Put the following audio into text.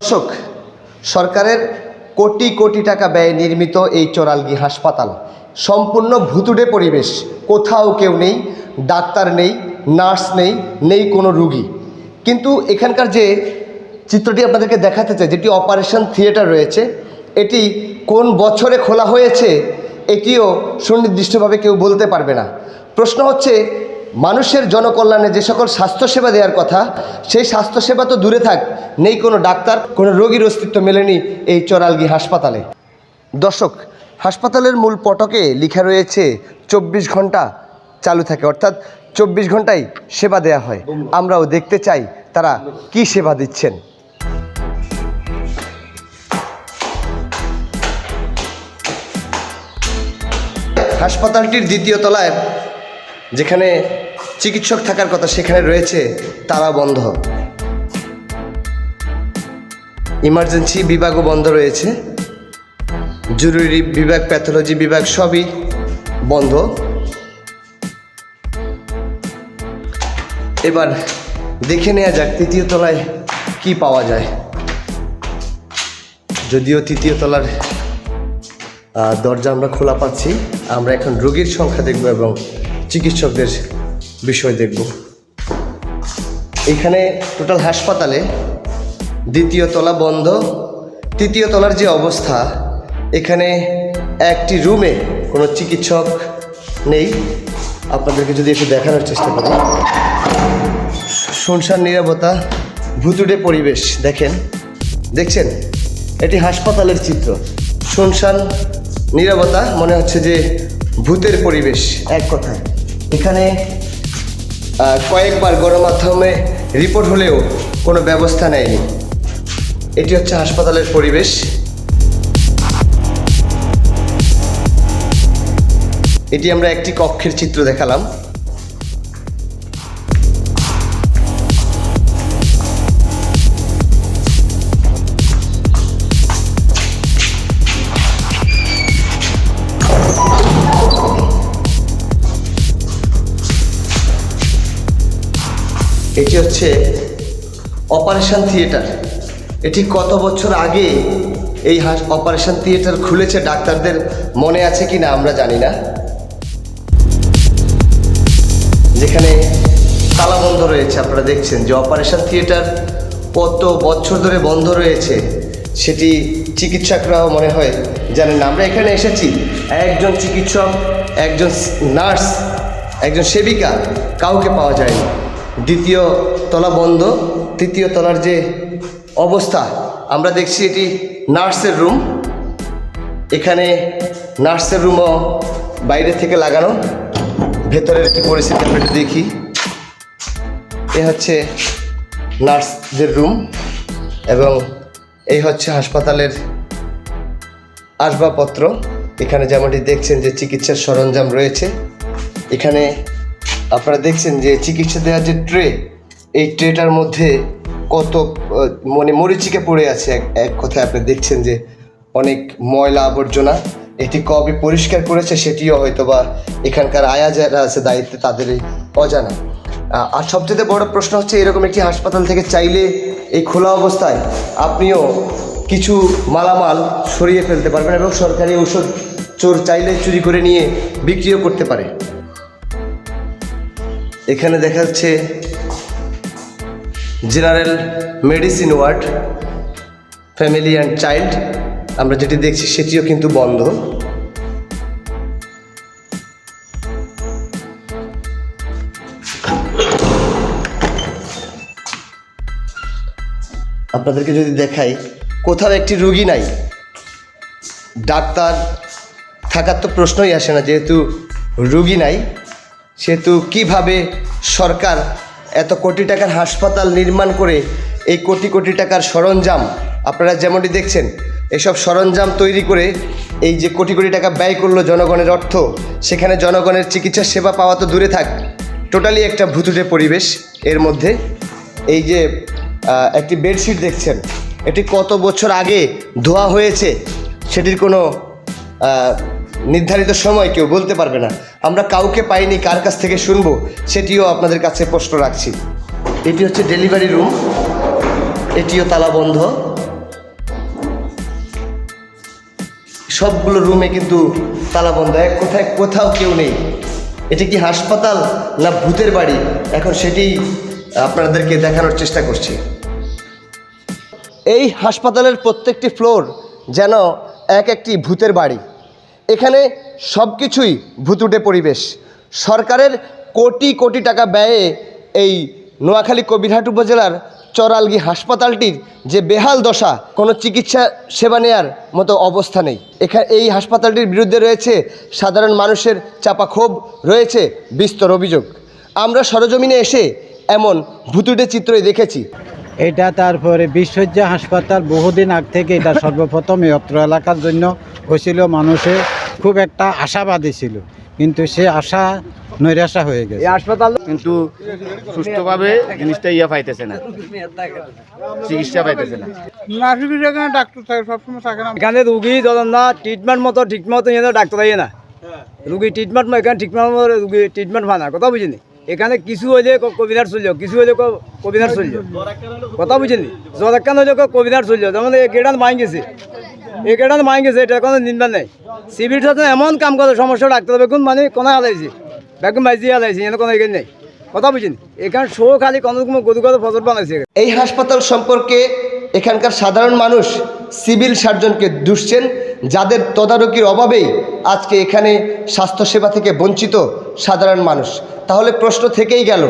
দর্শক, সরকারের কোটি কোটি টাকা ব্যয়ে নির্মিত এই চোরালগি হাসপাতাল, সম্পূর্ণ ভুতুড়ে পরিবেশ, কোথাও কেউ নেই, ডাক্তার নেই, নার্স নেই নেই কোনো রুগী। কিন্তু এখানকার যে চিত্রটি আপনাদেরকে দেখাতে চাই, যেটি অপারেশন থিয়েটার রয়েছে, এটি কোন বছরে খোলা হয়েছে, এটিও সুনির্দিষ্টভাবে কেউ বলতে পারবে না। প্রশ্ন হচ্ছে মানুষের জনকল্যাণে যে সকল স্বাস্থ্যসেবা দেওয়ার কথা, সেই স্বাস্থ্যসেবা তো দূরে থাক, নেই কোনো ডাক্তার, কোনো রোগীর অস্তিত্ব মেলেনি এই চরালগি হাসপাতালে। দর্শক, হাসপাতালের মূল পটকে লেখা রয়েছে, চব্বিশ ঘণ্টা চালু থাকে, অর্থাৎ চব্বিশ ঘন্টায় সেবা দেয়া হয়। আমরাও দেখতে চাই তারা কি সেবা দিচ্ছেন। হাসপাতালটির দ্বিতীয় তলায়, যেখানে চিকিৎসক থাকার কথা সেখানে রয়েছে, তারা বন্ধ। ইমার্জেন্সি বিভাগও বন্ধ রয়েছে। জরুরি বিভাগ, প্যাথোলজি বিভাগ সবই বন্ধ। এবার দেখে নেওয়া যাক তৃতীয় তলায় কি পাওয়া যায়। যদিও তৃতীয় তলার দরজা আমরা খোলা পাচ্ছি, আমরা এখন রোগীর সংখ্যা দেখব এবং চিকিৎসকদের বিষয় দেখব। এখানে টোটাল হাসপাতালে দ্বিতীয় তলা বন্ধ। তৃতীয় তলার যে অবস্থা, এখানে একটি রুমে কোনো চিকিৎসক নেই। আপনাদেরকে যদি একটু দেখানোর চেষ্টা করি। শুনশান নিরাপত্তা ভুতুড়ে পরিবেশ, দেখেন। দেখছেন? এটি হাসপাতালের চিত্র। শুনশান নিরাপত্তা মনে হচ্ছে যে ভূতের পরিবেশ, এক কথায়। এখানে কয়েকবার গণমাধ্যমে রিপোর্ট হলেও কোনো ব্যবস্থা নেয়নি। এটি হচ্ছে হাসপাতালের পরিবেশ। এটি আমরা একটি কক্ষের চিত্র দেখালাম। এটি হচ্ছে অপারেশন থিয়েটার। এটি কত বছর আগে এই হাস- অপারেশন থিয়েটার খুলেছে ডাক্তারদের মনে আছে কি না আমরা জানি না। যেখানে তালা বন্ধ রয়েছে, আপনারা দেখছেন যে অপারেশন থিয়েটার কত বছর ধরে বন্ধ রয়েছে, সেটি চিকিৎসকরাও মনে হয় জানেন আমরা এখানে এসেছি, একজন চিকিৎসক, একজন নার্স, একজন সেবিকা, কাউকে পাওয়া যায়নি। দ্বিতীয় তলা বন্ধ, তৃতীয় তলার যে অবস্থা, আমরা দেখছি এটি নার্সের রুম। এখানে নার্সের রুমও বাইরে থেকে লাগানো, ভেতরের কি পরিস্থিতি আমরা একটু দেখি। এ হচ্ছে নার্সদের রুম এবং এই হচ্ছে হাসপাতালের আসবাবপত্র। এখানে যেমনটি দেখছেন যে চিকিৎসার সরঞ্জাম রয়েছে। এখানে আপনারা দেখছেন যে চিকিৎসা দেওয়ার যে ট্রে, এই ট্রেটার মধ্যে কত মানে মরিচিকা পড়ে আছে। এক কথায় আপনি দেখছেন যে অনেক ময়লা আবর্জনা, এটি কবে পরিষ্কার করেছে সেটিও হয়তো বা এখানকার আয়া যারা আছে দায়িত্বে তাদের অজানা। আর সবচেয়ে বড় প্রশ্ন হচ্ছে, এরকম একটি হাসপাতাল থেকে চাইলে এই খোলা অবস্থায় আপনিও কিছু মালামাল সরিয়ে ফেলতে পারবেন এবং সরকারি ঔষধ চোর চাইলে চুরি করে নিয়ে বিক্রিও করতে পারে। এখানে দেখা যাচ্ছে general medicine ward, family and child. আমরা যেটি দেখছি সেটিও কিন্তু বন্ধ। আপনাদেরকে যদি দেখাই, কোথাও একটি রুগী নাই। ডাক্তার থাকার তো প্রশ্নই আসে না, যেহেতু রুগী নাই। সেহেতু কীভাবে সরকার এত কোটি টাকার হাসপাতাল নির্মাণ করে এই কোটি কোটি টাকার সরঞ্জাম, আপনারা যেমনটি দেখছেন, এসব সরঞ্জাম তৈরি করে এই যে কোটি কোটি টাকা ব্যয় করল জনগণের অর্থ, সেখানে জনগণের চিকিৎসা সেবা পাওয়া তো দূরে থাক। টোটালি একটা ভুতুটে পরিবেশ এর মধ্যে। এই যে একটি বেডশিট দেখছেন, এটি কত বছর আগে ধোয়া হয়েছে, সেটির কোনো নির্ধারিত সময় কেউ বলতে পারবে না। আমরা কাউকে পাইনি, কার কাছ থেকে শুনব, সেটিও আপনাদের কাছে প্রশ্ন রাখছি। এটি হচ্ছে ডেলিভারি রুম। এটিও তালা বন্ধ। সবগুলো রুমে কিন্তু তালা বন্ধ। এক কোথায়, কোথাও কেউ নেই। এটি কি হাসপাতাল না ভূতের বাড়ি? এখন সেটি আপনাদেরকে দেখানোর চেষ্টা করছি। এই হাসপাতালের প্রত্যেকটি ফ্লোর যেন এক একটি ভূতের বাড়ি। এখানে সব কিছুই ভুতুটে পরিবেশ। সরকারের কোটি কোটি টাকা ব্যয়ে এই নোয়াখালী কবিরহাট উপজেলার চরালগি হাসপাতালটির যে বেহাল দশা, কোনো চিকিৎসা সেবা নেয়ার মতো অবস্থা নেই। এখানে এই হাসপাতালটির বিরুদ্ধে রয়েছে সাধারণ মানুষের চাপা ক্ষোভ, রয়েছে বিস্তর অভিযোগ। আমরা সরজমিনে এসে এমন ভুতুটে চিত্রই দেখেছি। এটা তারপরে বিশ্বজ্জা হাসপাতাল বহুদিন আগ থেকে এটা সর্বপ্রথম এই অত্র এলাকার জন্য হয়েছিল মানুষের খুব একটা আশাবাদী ছিল। কিন্তু সে আশা নৈরাশা হয়ে গেছে। হাসপাতাল কিন্তু সুস্থভাবে জিনিসটা ইয়া পাইতেছে না। চিকিৎসা পাইতেছে না। এখানে ডাক্তার থাকে সবসময় থাকে না। এখানে রুগী ধরেন না ট্রিটমেন্ট মতো ঠিক মতো ডাক্তার আইয়ে না। রুগী ট্রিটমেন্ট এখানে ঠিকমতো মতো রুগী ট্রিটমেন্ট হয় না কথা বুঝিনি? এখানে কিছু হইলে কবিনার চলল কিছু হইলে কবিনার চলল কথা বুঝিনি জ্বর একখান হইলে কবিনার চলল যেমন এই গেটান মাই গেছে। এই গেটান মাই গেছে, এটা কোনো নিন্দা নেই। সিভিল সাথে এমন কাম করে, সমস্যা ডাক্তার বেগুন মানে কোনো হালাইছে বেগুন মাইজি হালাইছে এখানে কোনো এখানে নেই। কথা বুঝিনি এখানে শো খালি কোনো গরু গরু ফসল বানাইছে। এই হাসপাতাল সম্পর্কে এখানকার সাধারণ মানুষ সিভিল সার্জনকে দুষছেন যাদের তদারকির অভাবেই আজকে এখানে স্বাস্থ্যসেবা থেকে বঞ্চিত সাধারণ মানুষ। তাহলে প্রশ্ন থেকেই গেল।